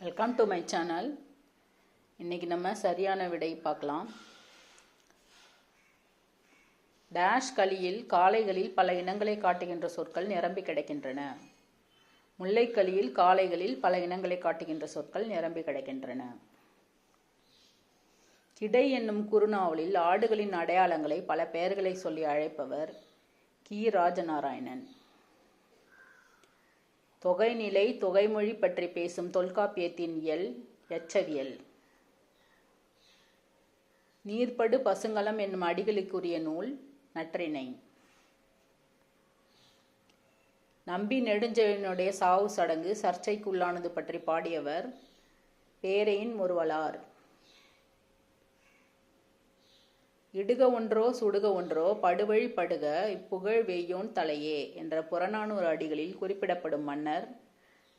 Welcome to my channel இன்றைக்கி நம்ம சரியான விடை பார்க்கலாம். டேஷ் களியில் காளைகளில் பல இனங்களை காட்டுகின்ற சொற்கள் நிரம்பி கிடைக்கின்றன. முல்லைக்களியில் காளைகளில் பல இனங்களை காட்டுகின்ற சொற்கள் நிரம்பி கிடைக்கின்றன. கிடை என்னும் குறுநாவலில் ஆடுகளின் அடையாளங்களை பல பெயர்களை சொல்லி அழைப்பவர் கி. ராஜநாராயணன். தொகைநிலை தொகைமொழி பற்றி பேசும் தொல்காப்பியத்தின் இயல் எச்சவியல் நீர்படு பசுங்கலம் என்னும் அடிகளுக்குரிய நூல் நற்றினை நம்பி நெடுஞ்செழியனுடைய சாவு சடங்கு சர்ச்சைக்குள்ளானது பற்றி பாடியவர் பேரையின் முருவலார் இடுக ஒன்றோ சுடுக ஒன்றோ படுவழி படுக இப்புகழ் வெய்யோன் தலையே என்ற புறநானூறு அடிகளில் குறிப்பிடப்படும் மன்னர்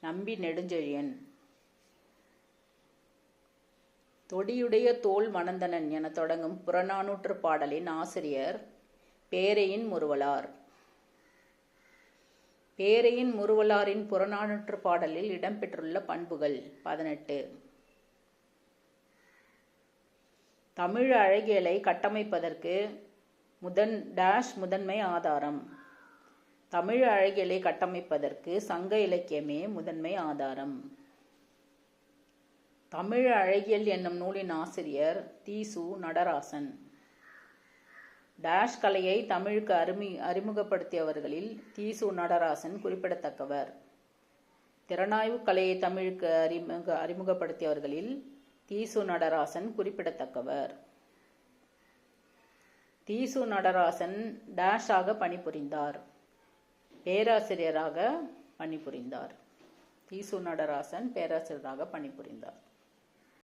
நம்பி நெடுஞ்செழியன். தொடியுடைய தோல் மணந்தனன் என தொடங்கும் புறநானூற்று பாடலின் ஆசிரியர் பேரையின் முறுவலார் பேரையின் முறுவலாரின் புறநானூற்று பாடலில் இடம்பெற்றுள்ள பண்புகள் பதினெட்டு. தமிழ் அழகியலை கட்டமைப்பதற்கு முதன் டேஷ் முதன்மை ஆதாரம். தமிழ் அழகியலை கட்டமைப்பதற்கு சங்க இலக்கியமே முதன்மை ஆதாரம். தமிழ் அழகியல் என்னும் நூலின் ஆசிரியர் தீசு நடராசன். டேஷ் கலையை தமிழுக்கு அறிமி அறிமுகப்படுத்தியவர்களில் தீசு நடராசன் குறிப்பிடத்தக்கவர். திறனாய்வு கலையை தமிழுக்கு அறிமுக அறிமுகப்படுத்தியவர்களில் தீசு நடராசன் குறிப்பிடத்தக்கவர். தீசு நடராசன் டேஷாக பணிபுரிந்தார். பேராசிரியராக பணிபுரிந்தார். தீசு நடராசன் பேராசிரியராக பணிபுரிந்தார்.